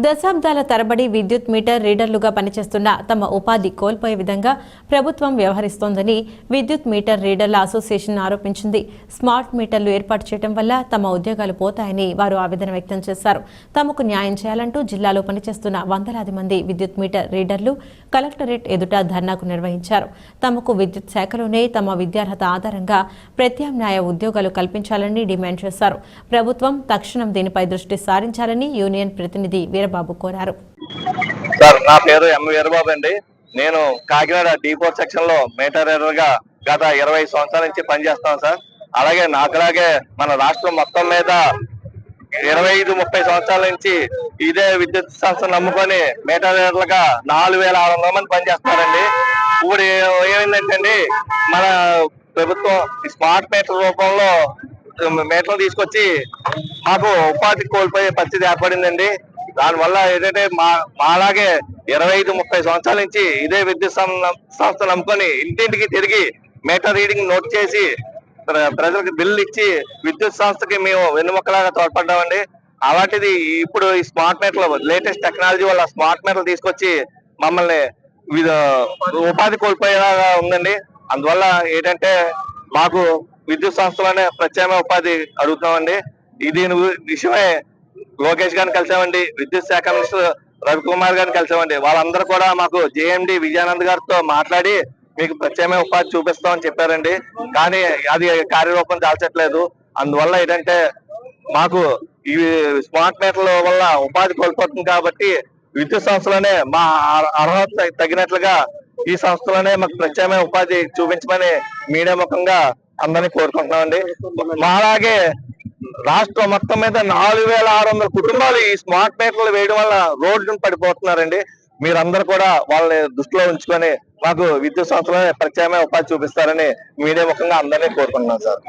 దశాబ్దాల తరబడి విద్యుత్ మీటర్ రీడర్లుగా పనిచేస్తున్న తమ ఉపాధి కోల్పోయే విధంగా ప్రభుత్వం వ్యవహరిస్తోందని విద్యుత్ మీటర్ రీడర్ల అసోసియేషన్ ఆరోపించింది. స్మార్ట్ మీటర్లు ఏర్పాటు చేయడం వల్ల తమ ఉద్యోగాలు పోతాయని వారు ఆవేదన వ్యక్తం చేశారు. తమకు న్యాయం చేయాలంటూ జిల్లాలో పనిచేస్తున్న వందలాది మంది విద్యుత్ మీటర్ రీడర్లు కలెక్టరేట్ ఎదుట ధర్నాకు నిర్వహించారు. తమకు విద్యుత్ శాఖలోనే తమ విద్యార్హత ఆధారంగా ప్రత్యామ్నాయ ఉద్యోగాలు కల్పించాలని డిమాండ్ చేశారు. ప్రభుత్వం తక్షణం దీనిపై దృష్టి సారించాలని యూనియన్ ప్రతినిధి వీరబాబు కోరారు. సార్ నా పేరు ఎం వీరబాబు అండి. నేను కాకినాడ డి సెక్షన్లో మేటర్గా గత ఇరవై సంవత్సరాల నుంచి పనిచేస్తాను సార్. అలాగే నాకులాగే మన రాష్ట్రం మొత్తం మీద ఇరవై ఐదు ముప్పై సంవత్సరాల నుంచి ఇదే విద్యుత్ సంస్థ నమ్ముకొని మేటర్లుగా నాలుగు వేల ఆరు వందల మంది పనిచేస్తారండి ఇప్పుడు ఏమైందంటే అండి మన ప్రభుత్వం స్మార్ట్ మీటర్ రూపంలో మీటర్లు తీసుకొచ్చి మాకు ఉపాధి కోల్పోయే పరిస్థితి ఏర్పడిందండి. దానివల్ల ఏంటంటే మా మాలాగే ఇరవై ఐదు ముప్పై సంవత్సరాల నుంచి ఇదే విద్యుత్ సం- సంస్థ నమ్ముకొని ఇంటింటికి తిరిగి మీటర్ రీడింగ్ నోట్ చేసి ప్ర- ప్రజలకు బిల్లు ఇచ్చి విద్యుత్ సంస్థకి మేము వెన్నుముక్కలాగా తోడ్పడ్డామండి. అలాంటిది ఇప్పుడు ఈ స్మార్ట్ మీటర్లు లేటెస్ట్ టెక్నాలజీ వల్ల స్మార్ట్ మీటర్లు తీసుకొచ్చి మమ్మల్ని ఉపాధి కోల్పోయేలాగా ఉందండి. అందువల్ల ఏంటంటే మాకు విద్యుత్ సంస్థలోనే ప్రత్యామ్నాయ ఉపాధి అడుగుతున్నామండి. దీని విషయమే లోకేష్ గారిని కలిసామండి విద్యుత్ శాఖ మినిస్టర్ రవికుమార్ గారిని కలిసామండి. వాళ్ళందరూ కూడా మాకు జేఎండి విజయానంద్ గారితో మాట్లాడి మీకు ప్రత్యేకమైన ఉపాధి చూపిస్తామని చెప్పారండి. కానీ అది కార్యరూపం దాల్చట్లేదు అందువల్ల ఏంటంటే మాకు ఈ స్మార్ట్ మీటర్ల వల్ల ఉపాధి కోల్పోతుంది కాబట్టి విద్యుత్ సంస్థలోనే మా అర్హత తగినట్లుగా ఈ సంస్థలోనే మాకు ప్రత్యేకమైన ఉపాధి చూపించమని మీడియా ముఖంగా అందరినీ కోరుకుంటున్నామండి. మాలాగే రాష్ట్రం మొత్తం మీద నాలుగు వేల ఆరు వందల కుటుంబాలు ఈ స్మార్ట్ మీటర్లు వేయడం వల్ల రోడ్డును పడిపోతున్నారండి. మీరందరూ కూడా వాళ్ళని దృష్టిలో ఉంచుకొని మాకు విద్యుత్ సంస్థలోనే ప్రత్యామ్నాయ ఉపాధి చూపిస్తారని మీడియా ముఖంగా అందరినీ కోరుకుంటున్నాం సార్.